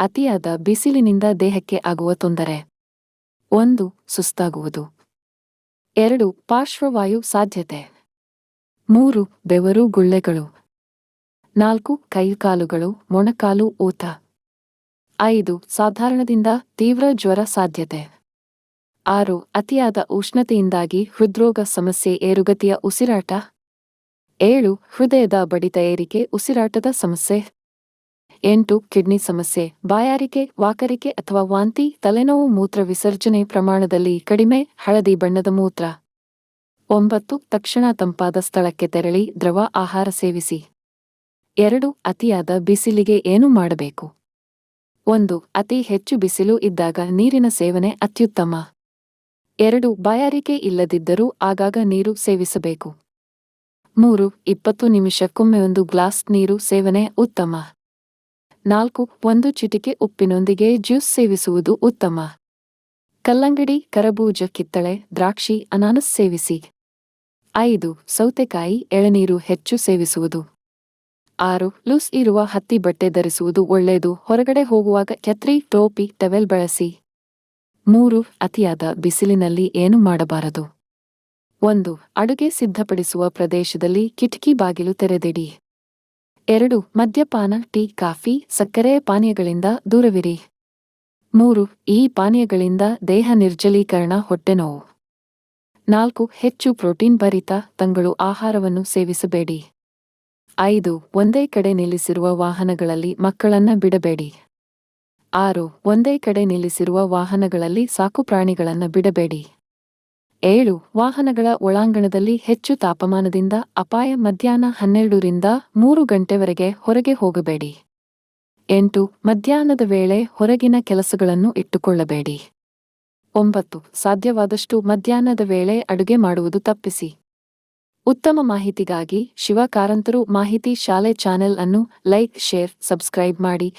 ಅತಿಯಾದ ಬಿಸಿಲಿನಿಂದ ದೇಹಕ್ಕೆ ಆಗುವ ತೊಂದರೆ. ಒಂದು, ಸುಸ್ತಾಗುವುದು. ಎರಡು, ಪಾರ್ಶ್ವವಾಯು ಸಾಧ್ಯತೆ. ಮೂರು, ಬೆವರು ಗುಳ್ಳೆಗಳು. ನಾಲ್ಕು, ಕೈಕಾಲುಗಳು, ಮೊಣಕಾಲು ಊತ. ಐದು, ಸಾಧಾರಣದಿಂದ ತೀವ್ರ ಜ್ವರ ಸಾಧ್ಯತೆ. ಆರು, ಅತಿಯಾದ ಉಷ್ಣತೆಯಿಂದಾಗಿ ಹೃದ್ರೋಗ ಸಮಸ್ಯೆ ಏರುಗತಿಯ ಉಸಿರಾಟ. ಏಳು, ಹೃದಯದ ಬಡಿತ ಏರಿಕೆ ಉಸಿರಾಟದ ಸಮಸ್ಯೆ. ಎಂಟು, ಕಿಡ್ನಿ ಸಮಸ್ಯೆ, ಬಾಯಾರಿಕೆ, ವಾಕರಿಕೆ ಅಥವಾ ವಾಂತಿ, ತಲೆನೋವು, ಮೂತ್ರ ವಿಸರ್ಜನೆ ಪ್ರಮಾಣದಲ್ಲಿ ಕಡಿಮೆ, ಹಳದಿ ಬಣ್ಣದ ಮೂತ್ರ. ಒಂಬತ್ತು, ತಕ್ಷಣ ತಂಪಾದ ಸ್ಥಳಕ್ಕೆ ತೆರಳಿ ದ್ರವ ಆಹಾರ ಸೇವಿಸಿ. ಎರಡು, ಅತಿಯಾದ ಬಿಸಿಲಿಗೆ ಏನು ಮಾಡಬೇಕು? ಒಂದು, ಅತಿ ಹೆಚ್ಚು ಬಿಸಿಲು ಇದ್ದಾಗ ನೀರಿನ ಸೇವನೆ ಅತ್ಯುತ್ತಮ. ಎರಡು, ಬಾಯಾರಿಕೆ ಇಲ್ಲದಿದ್ದರೂ ಆಗಾಗ ನೀರು ಸೇವಿಸಬೇಕು. ಮೂರು, ಇಪ್ಪತ್ತು ನಿಮಿಷಕ್ಕೊಮ್ಮೆ ಒಂದು ಗ್ಲಾಸ್ ನೀರು ಸೇವನೆ ಉತ್ತಮ. ನಾಲ್ಕು, ಒಂದು ಚಿಟಿಕೆ ಉಪ್ಪಿನೊಂದಿಗೆ ಜ್ಯೂಸ್ ಸೇವಿಸುವುದು ಉತ್ತಮ. ಕಲ್ಲಂಗಡಿ, ಕರಬೂಜ ಕಿತ್ತಳೆ, ದ್ರಾಕ್ಷಿ, ಅನಾನಸ್ ಸೇವಿಸಿ. ಐದು, ಸೌತೆಕಾಯಿ, ಎಳನೀರು ಹೆಚ್ಚು ಸೇವಿಸುವುದು. ಆರು, ಲೂಸ್ ಇರುವ ಹತ್ತಿ ಬಟ್ಟೆ ಧರಿಸುವುದು ಒಳ್ಳೆಯದು. ಹೊರಗಡೆ ಹೋಗುವಾಗ ಕೆತ್ರಿ ಟೋಪಿ, ಟವೆಲ್ ಬಳಸಿ. ಮೂರು, ಅತಿಯಾದ ಬಿಸಿಲಿನಲ್ಲಿ ಏನು ಮಾಡಬಾರದು. ಒಂದು, ಅಡುಗೆ ಸಿದ್ಧಪಡಿಸುವ ಪ್ರದೇಶದಲ್ಲಿ ಕಿಟಕಿ ಬಾಗಿಲು ತೆರೆದಿಡಿ. ಎರಡು, ಮದ್ಯಪಾನ, ಟೀ, ಕಾಫಿ, ಸಕ್ಕರೆ ಪಾನೀಯಗಳಿಂದ ದೂರವಿರಿ. ಮೂರು, ಈ ಪಾನೀಯಗಳಿಂದ ದೇಹ ನಿರ್ಜಲೀಕರಣ ಹೊಟ್ಟೆನೋವು ನಾಲ್ಕು, ಹೆಚ್ಚು ಪ್ರೋಟೀನ್ ಭರಿತ ತಂಗಳು ಆಹಾರವನ್ನು ಸೇವಿಸಬೇಡಿ. ಐದು, ಒಂದೇ ಕಡೆ ನಿಲ್ಲಿಸಿರುವ ವಾಹನಗಳಲ್ಲಿ ಮಕ್ಕಳನ್ನ ಬಿಡಬೇಡಿ. ಆರು, ಒಂದೇ ಕಡೆ ನಿಲ್ಲಿಸಿರುವ ವಾಹನಗಳಲ್ಲಿ ಸಾಕುಪ್ರಾಣಿಗಳನ್ನು ಬಿಡಬೇಡಿ. ಏಳು, ವಾಹನಗಳ ಒಳಾಂಗಣದಲ್ಲಿ ಹೆಚ್ಚು ತಾಪಮಾನದಿಂದ ಅಪಾಯ ಮಧ್ಯಾಹ್ನ ಹನ್ನೆರಡರಿಂದ ಮೂರು ಗಂಟೆವರೆಗೆ ಹೊರಗೆ ಹೋಗಬೇಡಿ. ಎಂಟು, ಮಧ್ಯಾಹ್ನದ ವೇಳೆ ಹೊರಗಿನ ಕೆಲಸಗಳನ್ನು ಇಟ್ಟುಕೊಳ್ಳಬೇಡಿ. ಒಂಬತ್ತು, ಸಾಧ್ಯವಾದಷ್ಟು ಮಧ್ಯಾಹ್ನದ ವೇಳೆ ಅಡುಗೆ ಮಾಡುವುದು ತಪ್ಪಿಸಿ. ಉತ್ತಮ ಮಾಹಿತಿಗಾಗಿ ಶಿವಕಾರಂತರು ಮಾಹಿತಿ ಶಾಲೆ ಚಾನೆಲ್ ಅನ್ನು ಲೈಕ್, ಶೇರ್, ಸಬ್ಸ್ಕ್ರೈಬ್ ಮಾಡಿ.